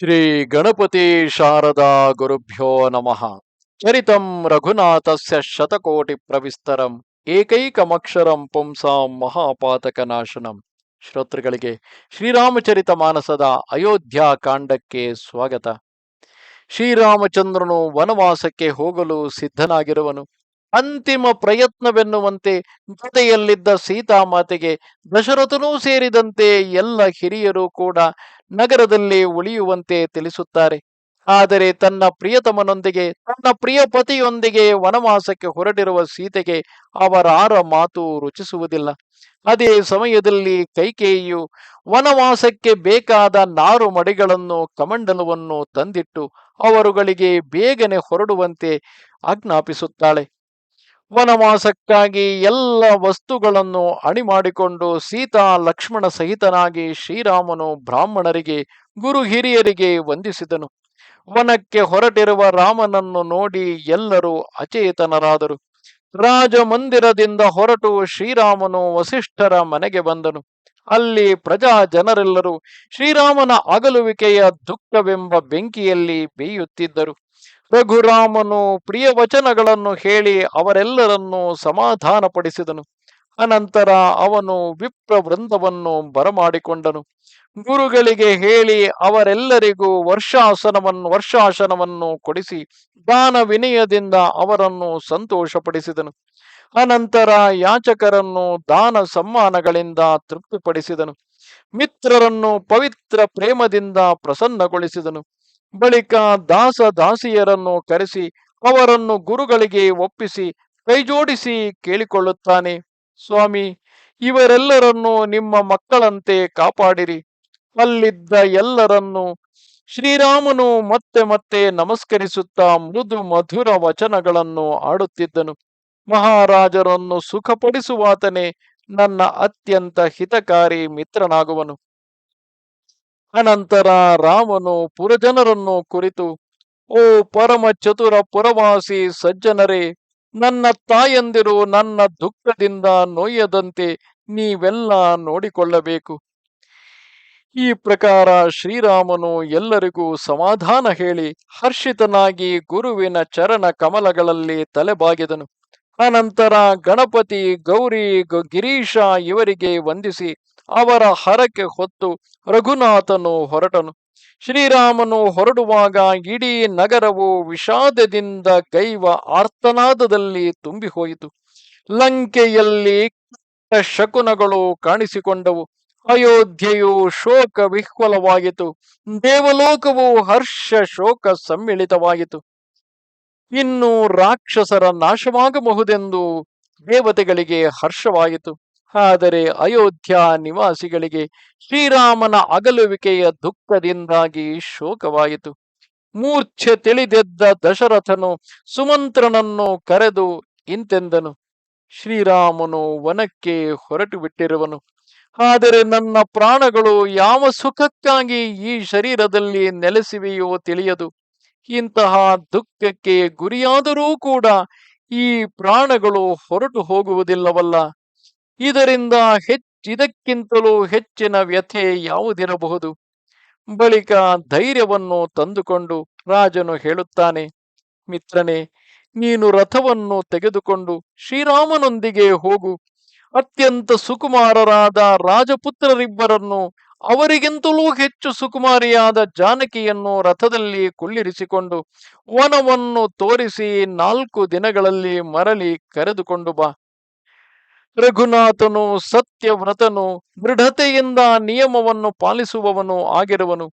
ಶ್ರೀ ಗಣಪತಿ ಶಾರದಾ ಗುರುಭ್ಯೋ ನಮಃ. ಚರಿತಂ ರಘುನಾಥಸ್ಯ ಶತಕೋಟಿ ಪ್ರವಿಸ್ತರಂ, ಏಕೈಕಮಕ್ಷರಂ ಪುಂಸಾಂ ಮಹಾಪಾತಕ ನಾಶನಂ ಶ್ರೋತೃಗಳಿಗೆ ಶ್ರೀರಾಮಚರಿತ ಮಾನಸದ ಅಯೋಧ್ಯ ಕಾಂಡಕ್ಕೆ ಸ್ವಾಗತ. ಶ್ರೀರಾಮಚಂದ್ರನು ವನವಾಸಕ್ಕೆ ಹೋಗಲು ಸಿದ್ಧನಾಗಿರುವನು. ಅಂತಿಮ ಪ್ರಯತ್ನವೆನ್ನುವಂತೆ ಜೊತೆಯಲ್ಲಿದ್ದ ಸೀತಾಮಾತೆಗೆ ದಶರಥನೂ ಸೇರಿದಂತೆ ಎಲ್ಲ ಹಿರಿಯರು ಕೂಡ ನಗರದಲ್ಲಿ ಉಳಿಯುವಂತೆ ತಿಳಿಸುತ್ತಾರೆ. ಆದರೆ ತನ್ನ ಪ್ರಿಯತಮನೊಂದಿಗೆ, ತನ್ನ ಪ್ರಿಯ ಪತಿಯೊಂದಿಗೆ ವನವಾಸಕ್ಕೆ ಹೊರಟಿರುವ ಸೀತೆಗೆ ಅವರಾರ ಮಾತು ರುಚಿಸುವುದಿಲ್ಲ. ಅದೇ ಸಮಯದಲ್ಲಿ ಕೈಕೇಯಿಯು ವನವಾಸಕ್ಕೆ ಬೇಕಾದ ನಾರು ಮಡಿಗಳನ್ನು ಕಮಂಡಲವನ್ನು ತಂದಿಟ್ಟು ಅವರುಗಳಿಗೆ ಬೇಗನೆ ಹೊರಡುವಂತೆ ಆಜ್ಞಾಪಿಸುತ್ತಾಳೆ. ವನವಾಸಕ್ಕಾಗಿ ಎಲ್ಲ ವಸ್ತುಗಳನ್ನು ಅಣಿ ಮಾಡಿಕೊಂಡು ಸೀತಾ ಲಕ್ಷ್ಮಣ ಸಹಿತನಾಗಿ ಶ್ರೀರಾಮನು ಬ್ರಾಹ್ಮಣರಿಗೆ, ಗುರು ಹಿರಿಯರಿಗೆ ವಂದಿಸಿದನು. ವನಕ್ಕೆ ಹೊರಟಿರುವ ರಾಮನನ್ನು ನೋಡಿ ಎಲ್ಲರೂ ಅಚೇತನರಾದರು. ರಾಜಮಂದಿರದಿಂದ ಹೊರಟು ಶ್ರೀರಾಮನು ವಸಿಷ್ಠರ ಮನೆಗೆ ಬಂದನು. ಅಲ್ಲಿ ಪ್ರಜಾ ಜನರೆಲ್ಲರೂ ಶ್ರೀರಾಮನ ಅಗಲುವಿಕೆಯ ದುಃಖವೆಂಬ ಬೆಂಕಿಯಲ್ಲಿ ಬೇಯುತ್ತಿದ್ದರು. ರಘುರಾಮನು ಪ್ರಿಯ ವಚನಗಳನ್ನು ಹೇಳಿ ಅವರೆಲ್ಲರನ್ನೂ ಸಮಾಧಾನಪಡಿಸಿದನು. ಅನಂತರ ಅವನು ವಿಪ್ರ ವೃಂದವನ್ನು ಬರಮಾಡಿಕೊಂಡನು. ಗುರುಗಳಿಗೆ ಹೇಳಿ ಅವರೆಲ್ಲರಿಗೂ ವರ್ಷಾಸನವನ್ನು ವರ್ಷಾಸನವನ್ನು ಕೊಡಿಸಿ ದಾನ ವಿನಯದಿಂದ ಅವರನ್ನು ಸಂತೋಷಪಡಿಸಿದನು. ಅನಂತರ ಯಾಚಕರನ್ನು ದಾನ ಸಮ್ಮಾನಗಳಿಂದ ತೃಪ್ತಿಪಡಿಸಿದನು. ಮಿತ್ರರನ್ನು ಪವಿತ್ರ ಪ್ರೇಮದಿಂದ ಪ್ರಸನ್ನಗೊಳಿಸಿದನು. ಬಳಿಕ ದಾಸ ದಾಸಿಯರನ್ನು ಕರೆಸಿ ಅವರನ್ನು ಗುರುಗಳಿಗೆ ಒಪ್ಪಿಸಿ ಕೈಜೋಡಿಸಿ ಕೇಳಿಕೊಳ್ಳುತ್ತಾನೆ. ಸ್ವಾಮಿ, ಇವರೆಲ್ಲರನ್ನು ನಿಮ್ಮ ಮಕ್ಕಳಂತೆ ಕಾಪಾಡಿರಿ. ಅಲ್ಲಿದ್ದ ಎಲ್ಲರನ್ನು ಶ್ರೀರಾಮನು ಮತ್ತೆ ಮತ್ತೆ ನಮಸ್ಕರಿಸುತ್ತಾ ಮೃದು ಮಧುರ ವಚನಗಳನ್ನು ಆಡುತ್ತಿದ್ದನು. ಮಹಾರಾಜರನ್ನು ಸುಖಪಡಿಸುವಾತನೇ ನನ್ನ ಅತ್ಯಂತ ಹಿತಕಾರಿ ಮಿತ್ರನಾಗುವನು. ಅನಂತರ ರಾಮನು ಪುರಜನರನ್ನು ಕುರಿತು, ಓ ಪರಮ ಚತುರ ಪುರವಾಸಿ ಸಜ್ಜನರೇ, ನನ್ನ ತಾಯಂದಿರು ನನ್ನ ದುಃಖದಿಂದ ನೋಯದಂತೆ ನೀವೆಲ್ಲ ನೋಡಿಕೊಳ್ಳಬೇಕು. ಈ ಪ್ರಕಾರ ಶ್ರೀರಾಮನು ಎಲ್ಲರಿಗೂ ಸಮಾಧಾನ ಹೇಳಿ ಹರ್ಷಿತನಾಗಿ ಗುರುವಿನ ಚರಣ ಕಮಲಗಳಲ್ಲಿ ತಲೆಬಾಗಿದನು. ಅನಂತರ ಗಣಪತಿ ಗೌರಿ ಗಿರೀಶ ಇವರಿಗೆ ವಂದಿಸಿ ಅವರ ಹರಕೆ ಹೊತ್ತು ರಘುನಾಥನು ಹೊರಟನು. ಶ್ರೀರಾಮನು ಹೊರಡುವಾಗ ಇಡೀ ನಗರವು ವಿಷಾದದಿಂದ ಕೈವ ಆರ್ತನಾದದಲ್ಲಿ ತುಂಬಿ ಹೋಯಿತು ಲಂಕೆಯಲ್ಲಿ ಶಕುನಗಳು ಕಾಣಿಸಿಕೊಂಡವು. ಅಯೋಧ್ಯೆಯು ಶೋಕ ವಿಹ್ವಲವಾಯಿತು ದೇವಲೋಕವು ಹರ್ಷ ಶೋಕ ಸಮ್ಮಿಳಿತವಾಯಿತು ಇನ್ನು ರಾಕ್ಷಸರ ನಾಶವಾಗಬಹುದೆಂದು ದೇವತೆಗಳಿಗೆ ಹರ್ಷವಾಯಿತು. ಆದರೆ ಅಯೋಧ್ಯ ನಿವಾಸಿಗಳಿಗೆ ಶ್ರೀರಾಮನ ಅಗಲುವಿಕೆಯ ದುಃಖದಿಂದಾಗಿ ಶೋಕವಾಯಿತು. ಮೂರ್ಛೆ ತಿಳಿದೆದ್ದ ದಶರಥನು ಸುಮಂತ್ರನನ್ನು ಕರೆದು ಇಂತೆಂದನು, ಶ್ರೀರಾಮನು ವನಕ್ಕೆ ಹೊರಟು ಬಿಟ್ಟಿರುವನು. ಆದರೆ ನನ್ನ ಪ್ರಾಣಗಳು ಯಾವ ಸುಖಕ್ಕಾಗಿ ಈ ಶರೀರದಲ್ಲಿ ನೆಲೆಸಿವೆಯೋ ತಿಳಿಯದು. ಇಂತಹ ದುಃಖಕ್ಕೆ ಗುರಿಯಾದರೂ ಕೂಡ ಈ ಪ್ರಾಣಗಳು ಹೊರಟು ಹೋಗುವುದಿಲ್ಲವಲ್ಲ. ಇದರಿಂದ ಹೆಚ್ಚಿದಕ್ಕಿಂತಲೂ ಹೆಚ್ಚಿನ ವ್ಯಥೆ ಯಾವುದಿರಬಹುದು? ಬಳಿಕ ಧೈರ್ಯವನ್ನು ತಂದುಕೊಂಡು ರಾಜನು ಹೇಳುತ್ತಾನೆ, ಮಿತ್ರನೇ, ನೀನು ರಥವನ್ನು ತೆಗೆದುಕೊಂಡು ಶ್ರೀರಾಮನೊಂದಿಗೆ ಹೋಗು. ಅತ್ಯಂತ ಸುಕುಮಾರರಾದ ರಾಜಪುತ್ರರಿಬ್ಬರನ್ನು ಅವರಿಗಿಂತಲೂ ಹೆಚ್ಚು ಸುಕುಮಾರಿಯಾದ ಜಾನಕಿಯನ್ನು ರಥದಲ್ಲಿ ಕುಳ್ಳಿರಿಸಿಕೊಂಡು ವನವನ್ನು ತೋರಿಸಿ ನಾಲ್ಕು ದಿನಗಳಲ್ಲಿ ಮರಳಿ ಕರೆದುಕೊಂಡು ಬಾ. ರಘುನಾಥನು ಸತ್ಯವ್ರತನು, ದೃಢತೆಯಿಂದ ನಿಯಮವನ್ನು ಪಾಲಿಸುವವನು ಆಗಿರುವನು.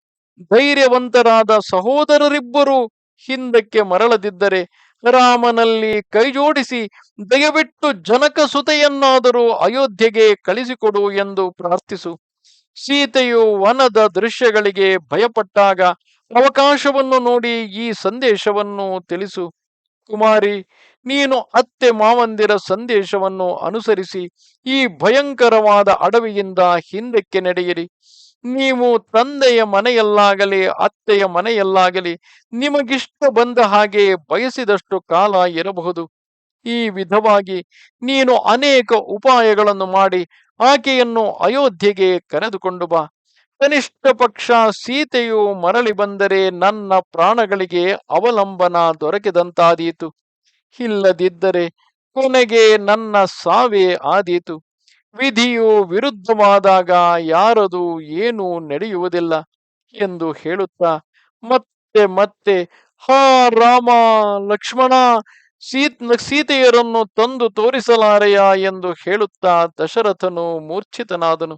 ಧೈರ್ಯವಂತರಾದ ಸಹೋದರರಿಬ್ಬರು ಹಿಂದಕ್ಕೆ ಮರಳದಿದ್ದರೆ ರಾಮನಲ್ಲಿ ಕೈಜೋಡಿಸಿ ದಯವಿಟ್ಟು ಜನಕ ಸುತೆಯನ್ನಾದರೂ ಅಯೋಧ್ಯೆಗೆ ಕಳಿಸಿಕೊಡು ಎಂದು ಪ್ರಾರ್ಥಿಸು. ಸೀತೆಯು ವನದ ದೃಶ್ಯಗಳಿಗೆ ಭಯಪಟ್ಟಾಗ ಅವಕಾಶವನ್ನು ನೋಡಿ ಈ ಸಂದೇಶವನ್ನು ತಿಳಿಸು. ಕುಮಾರಿ ನೀನು ಅತ್ತೆ ಮಾವಂದಿರ ಸಂದೇಶವನ್ನು ಅನುಸರಿಸಿ ಈ ಭಯಂಕರವಾದ ಅಡವಿಯಿಂದ ಹಿಂದಕ್ಕೆ ನಡೆಯಿರಿ. ನೀವು ತಂದೆಯ ಮನೆಯಲ್ಲಾಗಲಿ, ಅತ್ತೆಯ ಮನೆಯಲ್ಲಾಗಲಿ ನಿಮಗಿಷ್ಟ ಬಂದ ಹಾಗೆ ಬಯಸಿದಷ್ಟು ಕಾಲ ಇರಬಹುದು. ಈ ವಿಧವಾಗಿ ನೀನು ಅನೇಕ ಉಪಾಯಗಳನ್ನು ಮಾಡಿ ಆಕೆಯನ್ನು ಅಯೋಧ್ಯೆಗೆ ಕರೆದುಕೊಂಡು ಬಾ. ಕನಿಷ್ಠ ಪಕ್ಷ ಸೀತೆಯು ಮರಳಿ ಬಂದರೆ ನನ್ನ ಪ್ರಾಣಗಳಿಗೆ ಅವಲಂಬನ ದೊರಕಿದಂತಾದೀತು. ಇಲ್ಲದಿದ್ದರೆ ಕೊನೆಗೆ ನನ್ನ ಸಾವೇ ಆದೀತು. ವಿಧಿಯು ವಿರುದ್ಧವಾದಾಗ ಯಾರದು ಏನೂ ನಡೆಯುವುದಿಲ್ಲ ಎಂದು ಹೇಳುತ್ತಾ, ಮತ್ತೆ ಮತ್ತೆ, ಹಾ ರಾಮ ಲಕ್ಷ್ಮಣ, ಸೀತ್ ಸೀತೆಯರನ್ನು ತಂದು ತೋರಿಸಲಾರೆಯ ಎಂದು ಹೇಳುತ್ತಾ ದಶರಥನು ಮೂರ್ಛಿತನಾದನು.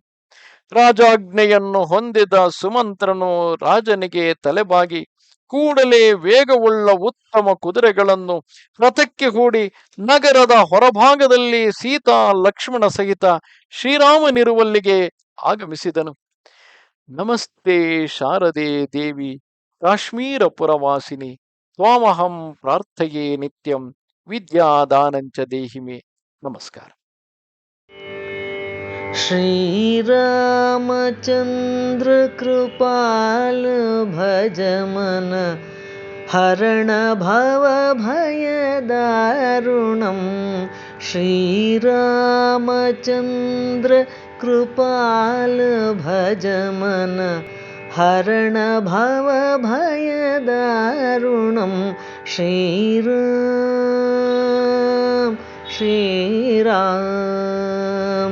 ರಾಜಾಜ್ಞೆಯನ್ನು ಹೊಂದಿದ ಸುಮಂತ್ರನು ರಾಜನಿಗೆ ತಲೆಬಾಗಿ ಕೂಡಲೇ ವೇಗವುಳ್ಳ ಉತ್ತಮ ಕುದುರೆಗಳನ್ನು ರಥಕ್ಕೆ ಹೂಡಿ ನಗರದ ಹೊರಭಾಗದಲ್ಲಿ ಸೀತಾ ಲಕ್ಷ್ಮಣ ಸಹಿತ ಶ್ರೀರಾಮನಿರುವಲ್ಲಿಗೆ ಆಗಮಿಸಿದನು. ನಮಸ್ತೆ ಶಾರದೆ ದೇವಿ ಕಾಶ್ಮೀರ ಪುರವಾಸಿನಿ ತ್ವಾಮಹಂ ಪ್ರಾರ್ಥೆಯೇ ನಿತ್ಯಂ ವಿದ್ಯಾದಾನಂಚ ದೇಹಿಮೆ. ನಮಸ್ಕಾರ. श्रीरामचन्द्र कृपाल भज मनः हरणभवभयद ऋणं श्रीरामचन्द्र कृपाल भजम हरणभवभयद ऋणं श्रीरु श्रीराम।